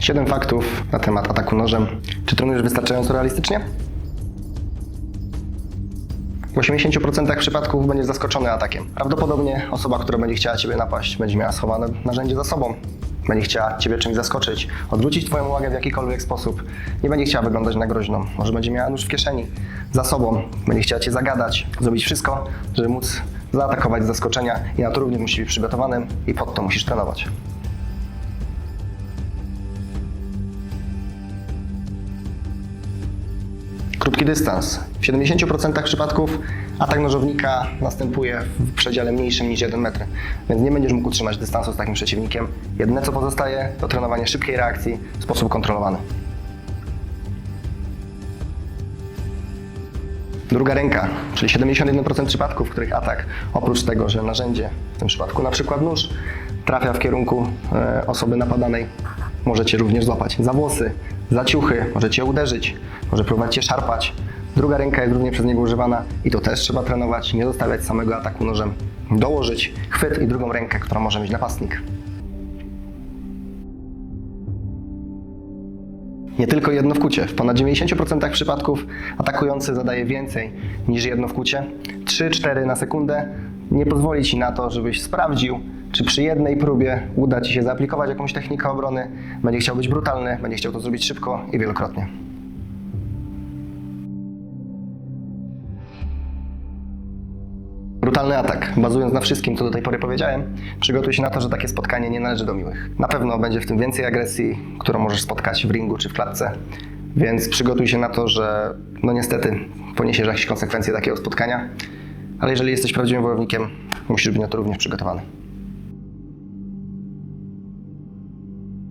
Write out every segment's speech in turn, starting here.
7 faktów na temat ataku nożem. Czy trenujesz wystarczająco realistycznie? W 80% przypadków będziesz zaskoczony atakiem. Prawdopodobnie osoba, która będzie chciała Ciebie napaść, będzie miała schowane narzędzie za sobą. Będzie chciała Ciebie czymś zaskoczyć, odwrócić Twoją uwagę w jakikolwiek sposób. Nie będzie chciała wyglądać na groźną. Może będzie miała nóż w kieszeni, za sobą. Będzie chciała Cię zagadać, zrobić wszystko, żeby móc zaatakować z zaskoczenia i na to również musisz być przygotowanym i pod to musisz trenować. Krótki dystans. W 70% przypadków atak nożownika następuje w przedziale mniejszym niż 1 metr, więc nie będziesz mógł utrzymać dystansu z takim przeciwnikiem. Jedyne co pozostaje to trenowanie szybkiej reakcji w sposób kontrolowany. Druga ręka, czyli 71% przypadków, w których atak, oprócz tego, że narzędzie, w tym przypadku na przykład nóż, trafia w kierunku e, osoby napadanej, może Cię również złapać za włosy, za ciuchy, może Cię uderzyć, może próbować Cię szarpać. Druga ręka jest również przez niego używana i to też trzeba trenować, nie zostawiać samego ataku nożem. Dołożyć chwyt i drugą rękę, którą może mieć napastnik. Nie tylko jedno wkucie. W ponad 90% przypadków atakujący zadaje więcej niż jedno wkucie. 3-4 na sekundę nie pozwoli Ci na to, żebyś sprawdził, czy przy jednej próbie uda Ci się zaaplikować jakąś technikę obrony. Będzie chciał być brutalny, będzie chciał to zrobić szybko i wielokrotnie. Brutalny atak. Bazując na wszystkim, co do tej pory powiedziałem, przygotuj się na to, że takie spotkanie nie należy do miłych. Na pewno będzie w tym więcej agresji, którą możesz spotkać w ringu czy w klatce, więc przygotuj się na to, że no niestety poniesiesz jakieś konsekwencje takiego spotkania, ale jeżeli jesteś prawdziwym wojownikiem, musisz być na to również przygotowany.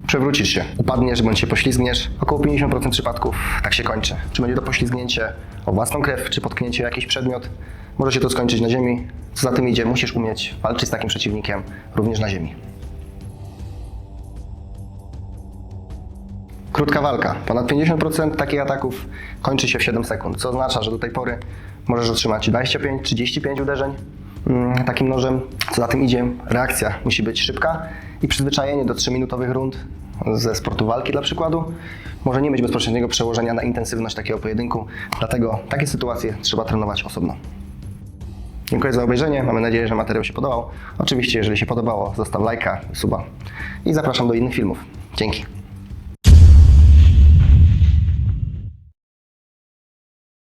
Przewrócisz się, upadniesz bądź się poślizgniesz. Około 50% przypadków tak się kończy. Czy będzie to poślizgnięcie o własną krew, czy potknięcie o jakiś przedmiot, może się to skończyć na ziemi. Co za tym idzie, musisz umieć walczyć z takim przeciwnikiem również na ziemi. Krótka walka. Ponad 50% takich ataków kończy się w 7 sekund, co oznacza, że do tej pory możesz otrzymać 25-35 uderzeń mm, takim nożem. Co za tym idzie, reakcja musi być szybka i przyzwyczajenie do 3-minutowych rund ze sportu walki dla przykładu może nie mieć bezpośredniego przełożenia na intensywność takiego pojedynku, dlatego takie sytuacje trzeba trenować osobno. Dziękuję za obejrzenie. Mamy nadzieję, że materiał się podobał. Oczywiście, jeżeli się podobało, zostaw lajka, suba i zapraszam do innych filmów. Dzięki.